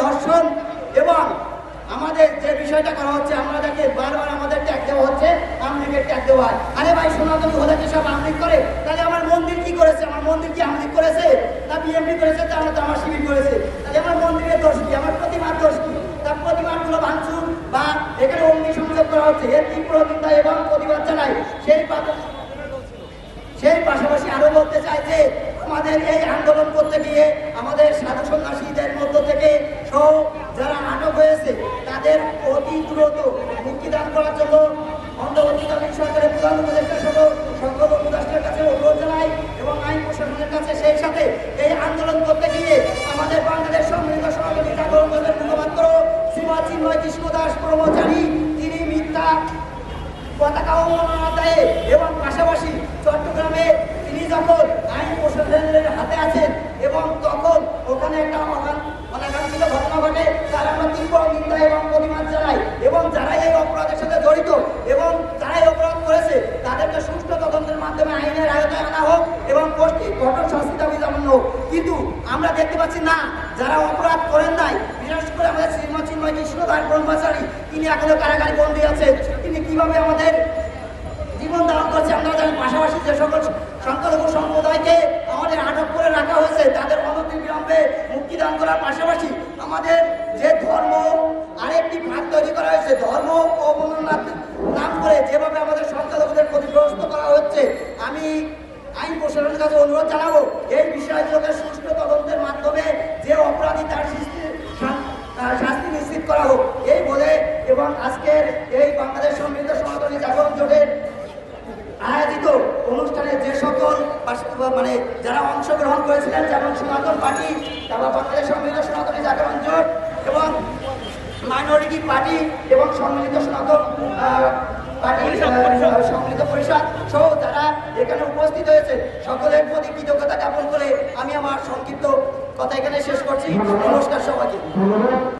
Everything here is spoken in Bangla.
ধর্ষণ এবং আমাদের যে বিষয়টা করা হচ্ছে আমরা যাকে বারবার আমাদের ট্যাগ দেওয়া হচ্ছে, আমলিগের ট্যাগ দেওয়া হয়। আরে ভাই সনাতন হলে কি সব আমলিগ করে, তাহলে আমার মন্দির কি করেছে? আমার মন্দির কি আমলিগ করেছে? না বিএমপি করেছে তাহলে তো আমার শিবির করেছে। তাহলে আমার মন্দিরের দোষ কি? আমার প্রতিমার দোষ কি? তার প্রতিমাগুলো ভাঙচুর বা এখানে অগ্নি সংযোগ করা হচ্ছে। এর তীব্র নিন্দা এবং প্রতিবাদ জানাই। সেই সেই পাশাপাশি আরও বলতে চাই যে, আমাদের এই আন্দোলন করতে গিয়ে আমাদের সাধু সন্ন্যাসীদের মধ্য থেকে যারা আটক হয়েছে, তাদের অতি দ্রুত মুক্তিদান করার জন্য অন্তর্বর্তীকালীন সরকারের প্রধান উপদেষ্টা সহ সকল উপদেষ্টার কাছে অনুরোধ জানাই এবং আইন প্রশাসনের কাছে সেই সাথে এই আন্দোলন করতে গিয়ে আমাদের বাংলাদেশ সম্মিলিত সমাজনী জাগরণ দলের মুখপাত্র শ্রীমা চিন্ময় কৃষ্ণ দাস কর্মচারী, তিনি মিথ্যা পতাকা অবমাননা দেয় এবং পাশাপাশি চট্টগ্রামে তিনি যখন আইন প্রশাসনের হাতে আছেন এবং তখন ওখানে একটা অনাকাঙ্ক্ষিত অনাকাঙ্ক্ষিত ঘটনা ঘটে তার আমরা তীব্র নিন্দা এবং প্রতিবাদ জানাই এবং যারা এই অপরাধের সাথে জড়িত এবং যারা এই অপরাধ করেছে তাদেরকে সুষ্ঠু তদন্তের মাধ্যমে আইনের আয়তায় আনা হোক এবং কঠিন কঠোর শাস্তি দাবি জানানো হোক কিন্তু আমরা দেখতে পাচ্ছি না, যারা অপরাধ করেন নাই। বিশেষ করে আমাদের শ্রীমা চিন্ময় কৃষ্ণ দাস ব্রহ্মচারী, তিনি এখনও কারাগারে বন্দী আছেন। তিনি কীভাবে আমাদের জীবন ধারণ করছে, আমরা জানি। পাশাপাশি যে সকল সংখ্যালঘু সম্প্রদায়কে আমাদের আটক করে রাখা হয়েছে, তাদের অনতি বিলম্বে মুক্তিদান করার পাশাপাশি আমাদের যে ধর্ম আরেকটি ভাগ তৈরি করা হয়েছে, ধর্ম অবমাননার নাম করে যেভাবে আমাদের সংখ্যালঘুদের ক্ষতিগ্রস্ত করা হচ্ছে, আমি আইন প্রশাসনের কাছে অনুরোধ জানাব, এই বিষয়গুলোকে সুষ্ঠু করা হোক। এই বলে এবং আজকের এই বাংলাদেশ সমৃদ্ধ সনাতনী জাগরণ জোটের আয়োজিত অনুষ্ঠানে যে সকল মানে যারা অংশগ্রহণ করেছিলেন যেমন সনাতন পার্টি তারপর বাংলাদেশ সমৃদ্ধ সনাতনী জাগরণ জোট এবং মাইনরিটি পার্টি এবং সম্মিলিত সনাতন পার্টি সম্মিলিত পরিষদ সহ যারা এখানে উপস্থিত হয়েছে সকলের প্রতি কৃতজ্ঞতা জ্ঞাপন করে আমি আমার সংক্ষিপ্ত কথা এখানে শেষ করছি। নমস্কার সবাইকে।